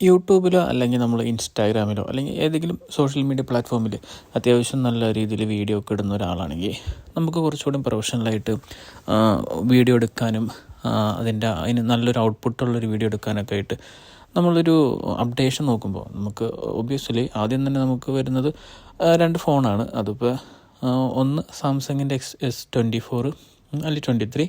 യൂട്യൂബിലോ അല്ലെങ്കിൽ നമ്മൾ ഇൻസ്റ്റാഗ്രാമിലോ അല്ലെങ്കിൽ ഏതെങ്കിലും സോഷ്യൽ മീഡിയ പ്ലാറ്റ്ഫോമിൽ അത്യാവശ്യം നല്ല രീതിയിൽ വീഡിയോ ഒക്കെ ഇടുന്ന ഒരാളാണെങ്കിൽ നമുക്ക് കുറച്ചുകൂടി പ്രൊഫഷണലായിട്ട് വീഡിയോ എടുക്കാനും അതിന്റെ അതിന് നല്ലൊരു ഔട്ട്പുട്ടുള്ളൊരു വീഡിയോ എടുക്കാനൊക്കെ ആയിട്ട് നമ്മളൊരു അപ്ഡേഷൻ നോക്കുമ്പോൾ നമുക്ക് ഒബ്വിയസ്ലി ആദ്യം തന്നെ നമുക്ക് വരുന്നത് രണ്ട് ഫോണാണ്. അതിപ്പോൾ ഒന്ന് സാംസങ്ങിന്റെ എക്സ് എസ് ട്വന്റി ഫോർ അല്ലെങ്കിൽ ട്വന്റി ത്രീ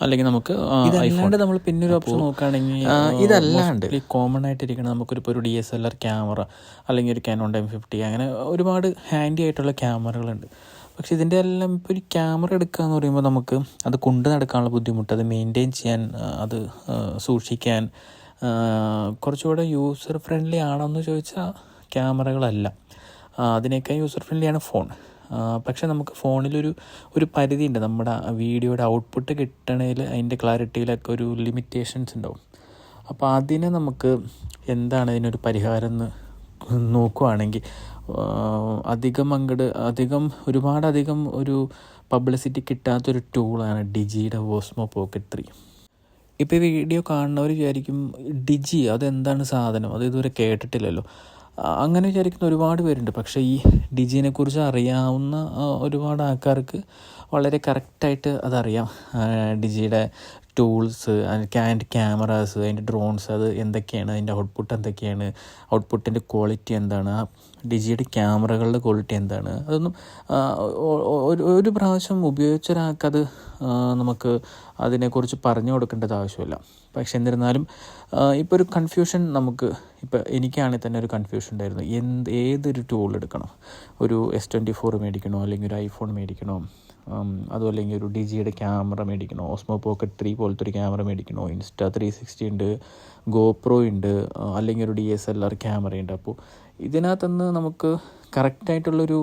അല്ലെങ്കിൽ നമുക്ക് ഇതല്ലാണ്ട് നമ്മൾ പിന്നെ ഒരു ഓപ്ഷൻ നോക്കുകയാണെങ്കിൽ ഇതല്ലാണ്ട്. കോമൺ ആയിട്ടിരിക്കണം നമുക്കൊരു ഇപ്പോൾ ഒരു D S L R camera അല്ലെങ്കിൽ ഒരു കാനോൺ എം ഫിഫ്റ്റി അങ്ങനെ ഒരുപാട് ഹാൻഡി ആയിട്ടുള്ള ക്യാമറകളുണ്ട് പക്ഷെ ഇതിന്റെ എല്ലാം ഇപ്പോൾ ഒരു ക്യാമറ എടുക്കുക എന്ന് പറയുമ്പോൾ നമുക്ക് അത് കൊണ്ട് നടക്കാനുള്ള ബുദ്ധിമുട്ട് അത് മെയിന്റെയിൻ ചെയ്യാൻ അത് സൂക്ഷിക്കാൻ കുറച്ചുകൂടെ യൂസർ ഫ്രണ്ട്ലി ആണോ എന്ന് ചോദിച്ചാൽ ക്യാമറകളല്ല അതിനേക്കാൾ യൂസർ ഫ്രണ്ട്ലിയാണ് ഫോൺ പക്ഷേ നമുക്ക് ഫോണിലൊരു ഒരു പരിധിയുണ്ട്. നമ്മുടെ വീഡിയോയുടെ ഔട്ട്പുട്ട് കിട്ടണതിൽ അതിന്റെ ക്ലാരിറ്റിയിലൊക്കെ ഒരു ലിമിറ്റേഷൻസ് ഉണ്ടാവും. അപ്പോൾ അതിനെ നമുക്ക് എന്താണ് ഇതിനൊരു പരിഹാരം എന്ന് നോക്കുവാണെങ്കിൽ അധികം അങ്ങോട്ട് അധികം ഒരുപാട് അധികം ഒരു പബ്ലിസിറ്റി കിട്ടാത്തൊരു ടൂളാണ് ഡിജിയുടെ വോസ്മോ പോക്കറ്റ് ത്രീ ഇപ്പോൾ വീഡിയോ കാണുന്നവർ വിചാരിക്കും ഡിജി അതെന്താണ് സാധനം? അത് ഇതുവരെ കേട്ടിട്ടില്ലല്ലോ. അങ്ങനെ വിചാരിക്കുന്ന ഒരുപാട് പേരുണ്ട്. പക്ഷേ ഈ ഡിജിനെ കുറിച്ച് അറിയാവുന്ന ഒരുപാട് ആൾക്കാർക്ക് വളരെ കറക്റ്റായിട്ട് അതറിയാം. ഡിജിയുടെ ടൂൾസ് അതിന്റെ ക്യാമറാസ് അതിന്റെ ഡ്രോൺസ് അത് എന്തൊക്കെയാണ് അതിന്റെ ഔട്ട്പുട്ട് എന്തൊക്കെയാണ് ഔട്ട്പുട്ടിന്റെ ക്വാളിറ്റി എന്താണ് ആ ഡിജിയുടെ ക്യാമറകളുടെ ക്വാളിറ്റി എന്താണ് അതൊന്നും ഒരു ഒരു പ്രാവശ്യം ഉപയോഗിച്ച ഒരാൾക്കത് ആ, നമുക്ക് അതിനെക്കുറിച്ച് പറഞ്ഞു കൊടുക്കേണ്ടത് ആവശ്യമില്ല. പക്ഷെ എന്നിരുന്നാലും ഇപ്പോൾ ഒരു കൺഫ്യൂഷൻ നമുക്ക് ഇപ്പോൾ എനിക്കാണെങ്കിൽ തന്നെ ഒരു കൺഫ്യൂഷൻ ഉണ്ടായിരുന്നു. എന്ത് ഏതൊരു ടൂൾ എടുക്കണം? ഒരു എസ് ട്വന്റി ഫോർ മേടിക്കണോ? അല്ലെങ്കിൽ ഒരു ഐഫോൺ മേടിക്കണോ? ഉം, അതും ഒരു ഡി ജിയുടെ ക്യാമറ മേടിക്കണോ? ഓസ്മോ പോക്കറ്റ് ത്രീ പോലത്തെ ഒരു ക്യാമറ മേടിക്കണോ? ഇൻസ്റ്റ ത്രീ സിക്സ്റ്റി ഉണ്ട് ഗോപ്രോ ഉണ്ട് അല്ലെങ്കിൽ ഒരു D S L R camera ഉണ്ട്. അപ്പോൾ ഇതിനകത്തുനിന്ന് നമുക്ക് കറക്റ്റായിട്ടുള്ളൊരു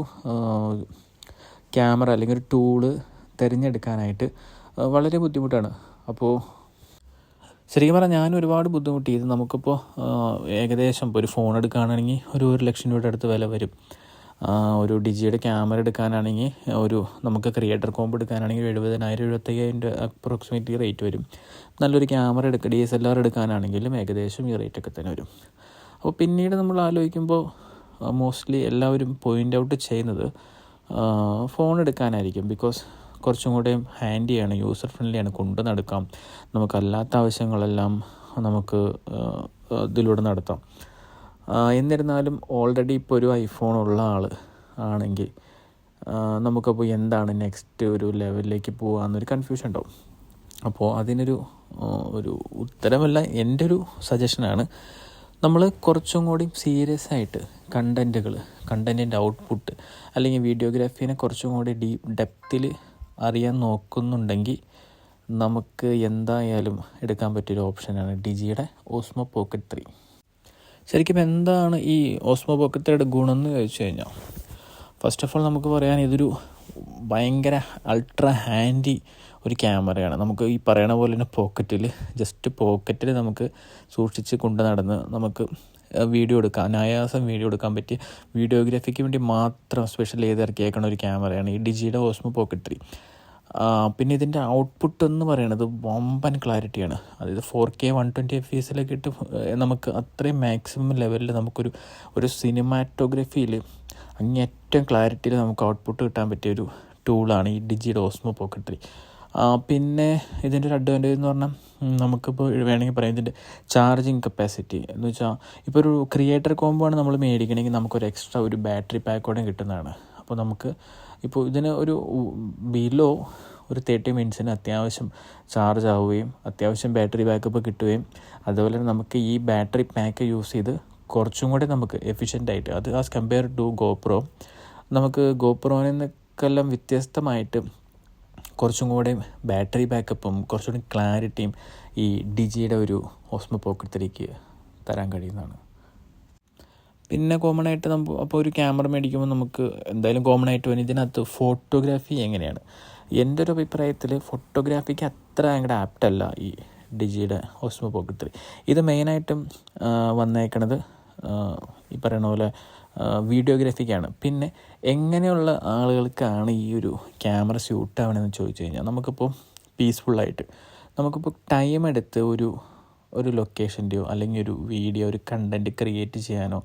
ക്യാമറ അല്ലെങ്കിൽ ഒരു ടൂൾ തിരഞ്ഞെടുക്കാനായിട്ട് വളരെ ബുദ്ധിമുട്ടാണ്. അപ്പോൾ ശരിക്കും പറഞ്ഞാൽ ഞാൻ ഒരുപാട് ബുദ്ധിമുട്ടി. ഇത് നമുക്കിപ്പോൾ ഏകദേശം ഇപ്പോൾ ഒരു ഫോൺ എടുക്കുകയാണെങ്കിൽ ഒരു ഒരു ലക്ഷം രൂപയുടെ അടുത്ത് വില വരും. ഒരു ഡിജിയുടെ ക്യാമറ എടുക്കാനാണെങ്കിൽ ഒരു നമുക്ക് ക്രിയേറ്റർ കോമ്പ് എടുക്കാനാണെങ്കിൽ എഴുപതിനായിരം എഴുപത്തയ്യായിരം അപ്രോക്സിമേറ്റ്ലി റേറ്റ് വരും. നല്ലൊരു ക്യാമറ എടുക്കുക ഡി എസ് എൽ ആർ എടുക്കാനാണെങ്കിലും ഏകദേശം ഈ റേറ്റ് ഒക്കെ തന്നെ വരും. അപ്പോൾ പിന്നീട് നമ്മൾ ആലോചിക്കുമ്പോൾ മോസ്റ്റ്ലി എല്ലാവരും പോയിന്റ് ഔട്ട് ചെയ്യുന്നത് ഫോൺ എടുക്കാനായിരിക്കും. ബിക്കോസ് കുറച്ചും കൂടെ ഹാൻഡിയാണ് യൂസർ ഫ്രണ്ട്ലിയാണ് കൊണ്ടു നടക്കാം. നമുക്കല്ലാത്ത ആവശ്യങ്ങളെല്ലാം നമുക്ക് ഇതിലൂടെ നടത്താം. എന്നിരുന്നാലും ഓൾറെഡി ഇപ്പോൾ ഒരു ഐഫോൺ ഉള്ള ആൾ ആണെങ്കിൽ നമുക്കപ്പോൾ എന്താണ് നെക്സ്റ്റ് ഒരു ലെവലിലേക്ക് പോകാമെന്നൊരു കൺഫ്യൂഷൻ ഉണ്ടാവും. അപ്പോൾ അതിനൊരു ഒരു ഉത്തരമല്ല എന്റെ ഒരു സജഷനാണ് നമ്മൾ കുറച്ചും കൂടി സീരിയസ് ആയിട്ട് കണ്ടന്റുകൾ കണ്ടന്റിന്റെ ഔട്ട്പുട്ട് അല്ലെങ്കിൽ വീഡിയോഗ്രാഫീനെ കുറച്ചും കൂടി ഡീപ് ഡെപ്തിൽ അറിയാൻ നോക്കുന്നുണ്ടെങ്കിൽ നമുക്ക് എന്തായാലും എടുക്കാൻ പറ്റിയൊരു ഓപ്ഷനാണ് ഡിജിയുടെ ഓസ്മോ പോക്കറ്റ് ത്രീ ശരിക്കും എന്താണ് ഈ ഓസ്മോ പോക്കറ്റയുടെ ഗുണം എന്ന് ചോദിച്ചു കഴിഞ്ഞാൽ ഫസ്റ്റ് ഓഫ് ഓൾ നമുക്ക് പറയാൻ ഇതൊരു ഭയങ്കര അൾട്രാ ഹാൻഡി ഒരു ക്യാമറയാണ് നമുക്ക് ഈ പറയണ പോലെ തന്നെ പോക്കറ്റിൽ ജസ്റ്റ് പോക്കറ്റിൽ നമുക്ക് സൂക്ഷിച്ച് കൊണ്ട് നടന്ന് നമുക്ക് വീഡിയോ എടുക്കാം. അനായാസം വീഡിയോ എടുക്കാൻ പറ്റിയ വീഡിയോഗ്രാഫിക്ക് വേണ്ടി മാത്രം സ്പെഷ്യൽ ചെയ്ത് ഇറക്കിയേക്കണ ഒരു ക്യാമറയാണ് ഈ ഡിജിയുടെ ഓസ്മോ പോക്കറ്റ് ത്രീ പിന്നെ ഇതിന്റെ ഔട്ട്പുട്ട് എന്ന് പറയുന്നത് വമ്പൻ ക്ലാരിറ്റിയാണ് അതായത് four K one twenty F എസിലൊക്കെ ഇട്ട് നമുക്ക് അത്രയും മാക്സിമം ലെവലിൽ നമുക്കൊരു ഒരു സിനിമാറ്റോഗ്രഫിയിൽ അങ്ങേറ്റവും ക്ലാരിറ്റിയിൽ നമുക്ക് ഔട്ട്പുട്ട് കിട്ടാൻ പറ്റിയ ഒരു ടൂളാണ് ഈ ഡിജിയുടെ ഓസ്മോ പോക്കറ്റ് ത്രീ പിന്നെ ഇതിന്റെ ഒരു അഡ്വാന്റേജ് എന്ന് പറഞ്ഞാൽ നമുക്കിപ്പോൾ വേണമെങ്കിൽ പറയാം ഇതിന്റെ ചാർജിങ് കപ്പാസിറ്റി എന്ന് വെച്ചാൽ ഇപ്പോൾ ഒരു ക്രിയേറ്റർ കോംബോ ആണ് നമ്മൾ മേടിക്കണമെങ്കിൽ നമുക്കൊരു എക്സ്ട്രാ ഒരു ബാറ്ററി പാക്കോടെ കിട്ടുന്നതാണ്. അപ്പോൾ നമുക്ക് ഇപ്പോൾ ഇതിന് ഒരു ബിലോ ഒരു തേർട്ടി മിനിറ്റ്സിന് അത്യാവശ്യം ചാർജ് ആവുകയും അത്യാവശ്യം ബാറ്ററി ബാക്കപ്പ് കിട്ടുകയും അതുപോലെ തന്നെ നമുക്ക് ഈ ബാറ്ററി പാക്ക് യൂസ് ചെയ്ത് കുറച്ചും കൂടി നമുക്ക് എഫിഷ്യന്റ് ആയിട്ട് അത് ആസ് കമ്പയർ ടു ഗോപ്രോ നമുക്ക് ഗോപ്രോനിൽ നിന്നൊക്കെല്ലാം വ്യത്യസ്തമായിട്ട് കുറച്ചും കൂടി ബാറ്ററി ബാക്കപ്പും കുറച്ചുകൂടി ക്ലാരിറ്റിയും ഈ ഡിജിയുടെ ഒരു ഓസ്മോ പോക്കറ്റിലേക്ക് തരാൻ കഴിയുന്നതാണ്. പിന്നെ കോമൺ ആയിട്ട് നമുക്ക് അപ്പോൾ ഒരു ക്യാമറ മേടിക്കുമ്പോൾ നമുക്ക് എന്തായാലും കോമൺ ആയിട്ട് വരും. ഇതിനകത്ത് ഫോട്ടോഗ്രാഫി എങ്ങനെയാണ്? എന്റെ ഒരു അഭിപ്രായത്തിൽ ഫോട്ടോഗ്രാഫിക്ക് അത്ര അങ്ങോട്ട് ആപ്റ്റല്ല ഈ ഡിജിയുടെ ഓസ്മോ പോക്കറ്റ് ഇത് മെയിനായിട്ടും വന്നേക്കണത് ഈ പറയുന്ന പോലെ വീഡിയോഗ്രാഫിക്കാണ് പിന്നെ എങ്ങനെയുള്ള ആളുകൾക്കാണ് ഈ ഒരു ക്യാമറ ഷൂട്ട് ആവണമെന്ന് ചോദിച്ചു കഴിഞ്ഞാൽ നമുക്കിപ്പോൾ പീസ്ഫുള്ളായിട്ട് നമുക്കിപ്പോൾ ടൈം എടുത്ത് ഒരു ഒരു ലൊക്കേഷന്റെയോ അല്ലെങ്കിൽ ഒരു വീഡിയോ ഒരു കണ്ടന്റ് ക്രിയേറ്റ് ചെയ്യാനോ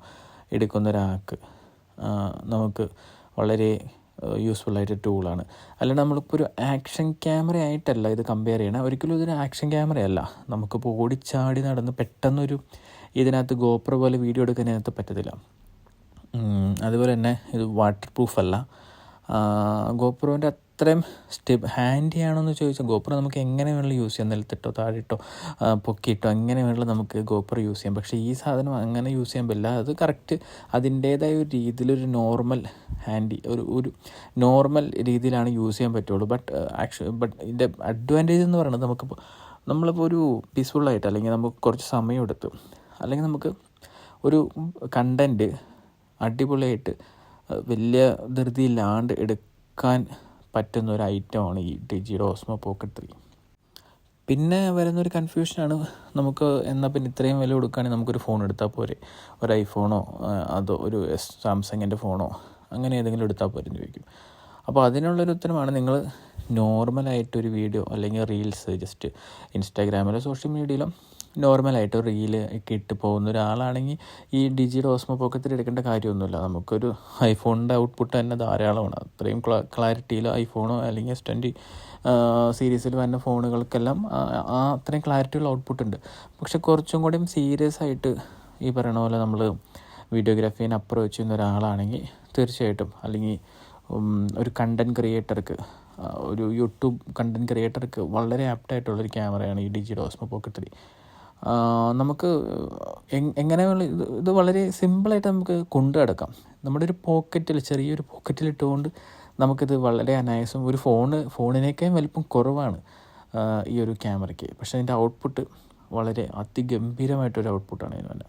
എടുക്കുന്ന ഒരാക്ക് നമുക്ക് വളരെ യൂസ്ഫുൾ ആയിട്ട് ടൂളാണ് അല്ലാണ്ട് നമ്മളിപ്പോൾ ഒരു ആക്ഷൻ ക്യാമറ ആയിട്ടല്ല ഇത് കമ്പയർ ചെയ്യണം. ഒരിക്കലും ഇതൊരു ആക്ഷൻ ക്യാമറയല്ല നമുക്കിപ്പോൾ ഓടിച്ചാടി നടന്ന് പെട്ടെന്നൊരു ഇതിനകത്ത് ഗോപ്ര പോലെ വീഡിയോ എടുക്കാൻ ഇതിനകത്ത് പറ്റത്തില്ല. അതുപോലെ തന്നെ ഇത് വാട്ടർ പ്രൂഫ് അല്ല ഗോപ്രോന്റെ അത്രയും സ്റ്റെപ്പ് ഹാൻഡി ആണോ എന്ന് ചോദിച്ചാൽ ഗോപ്രോ നമുക്ക് എങ്ങനെ വേണമെങ്കിലും യൂസ് ചെയ്യാം. നിലത്തിട്ടോ താഴെയിട്ടോ ആ, പൊക്കിയിട്ടോ എങ്ങനെ വേണമെങ്കിലും നമുക്ക് ഗോപ്രോ യൂസ് ചെയ്യാം. പക്ഷേ ഈ സാധനം അങ്ങനെ യൂസ് ചെയ്യാൻ പറ്റില്ല. അത് കറക്റ്റ് അതിന്റേതായ ഒരു രീതിയിലൊരു നോർമൽ ഹാൻഡി ഒരു ഒരു നോർമൽ രീതിയിലാണ് യൂസ് ചെയ്യാൻ പറ്റുള്ളൂ. ബട്ട് ആക്ച്വ ബട്ട് ഇതിന്റെ അഡ്വാന്റേജ് എന്ന് പറയുന്നത് നമുക്കിപ്പോൾ നമ്മളിപ്പോൾ ഒരു പീസ്ഫുള്ളായിട്ട് അല്ലെങ്കിൽ നമുക്ക് കുറച്ച് സമയം എടുത്തു. അല്ലെങ്കിൽ നമുക്ക് ഒരു കണ്ടന്റ് അടിപൊളിയായിട്ട് വലിയ ധൃതിയില്ലാണ്ട് എടുക്കാൻ പറ്റുന്ന ഒരു ഐറ്റമാണ് ഈ ഡിജിയുടെ ഓസ്മോ പോക്കറ്റ് ത്രീ. പിന്നെ വരുന്നൊരു കൺഫ്യൂഷനാണ് നമുക്ക് എന്നാൽ പിന്നെ ഇത്രയും വില കൊടുക്കുകയാണെങ്കിൽ നമുക്കൊരു ഫോൺ എടുത്താൽ പോരെ. ഒരു ഐഫോണോ അതോ ഒരു സാംസങ്ങിന്റെ ഫോണോ അങ്ങനെ ഏതെങ്കിലും എടുത്താൽ പോരെ എന്ന് ചോദിക്കും. അപ്പോൾ അതിനുള്ളൊരു ഉത്തരമാണ് നിങ്ങൾ നോർമലായിട്ടൊരു വീഡിയോ അല്ലെങ്കിൽ റീൽസ് ജസ്റ്റ് ഇൻസ്റ്റാഗ്രാമിലോ സോഷ്യൽ മീഡിയയിലോ നോർമലായിട്ട് റീൽ ഒക്കെ ഇട്ട് പോകുന്ന ഒരാളാണെങ്കിൽ ഈ ഡിജിയുടെ ഓസ്മോ പോക്കത്തിൽ എടുക്കേണ്ട കാര്യമൊന്നുമില്ല. നമുക്കൊരു ഐഫോണിന്റെ ഔട്ട്പുട്ട് തന്നെ ധാരാളമാണ്. അത്രയും ക്ലാരിറ്റിയിൽ ഐഫോണോ അല്ലെങ്കിൽ എസ് ട്വന്റി സീരീസിൽ വരുന്ന ഫോണുകൾക്കെല്ലാം ആ അത്രയും ക്ലാരിറ്റിയുള്ള ഔട്ട്പുട്ട് ഉണ്ട്. പക്ഷെ കുറച്ചും കൂടിയും സീരിയസ് ആയിട്ട് ഈ പറയണ പോലെ നമ്മൾ വീഡിയോഗ്രാഫീനെ അപ്രോച്ച് ചെയ്യുന്ന ഒരാളാണെങ്കിൽ തീർച്ചയായിട്ടും അല്ലെങ്കിൽ ഒരു കണ്ടന്റ് ക്രിയേറ്റർക്ക് ഒരു യൂട്യൂബ് കണ്ടന്റ് ക്രിയേറ്റർക്ക് വളരെ ആപ്റ്റായിട്ടുള്ളൊരു ക്യാമറയാണ് ഈ ഡിജി ഓസ്മോ പോക്കറ്റ് ത്രീ നമുക്ക് എങ് എങ്ങനെ വേണ- ഇത് വളരെ സിമ്പിളായിട്ട് നമുക്ക് കൊണ്ടു നടക്കാം. നമ്മുടെ ഒരു പോക്കറ്റിൽ ചെറിയൊരു പോക്കറ്റിൽ ഇട്ടുകൊണ്ട് നമുക്കിത് വളരെ അനായാസം ഒരു ഫോണ് ഫോണിനേക്കാളും വലിപ്പം കുറവാണ് ഈ ഒരു ക്യാമറയ്ക്ക്. പക്ഷേ അതിന്റെ ഔട്ട്പുട്ട് വളരെ അതിഗംഭീരമായിട്ടൊരു ഔട്ട്പുട്ടാണ് ഇതിന്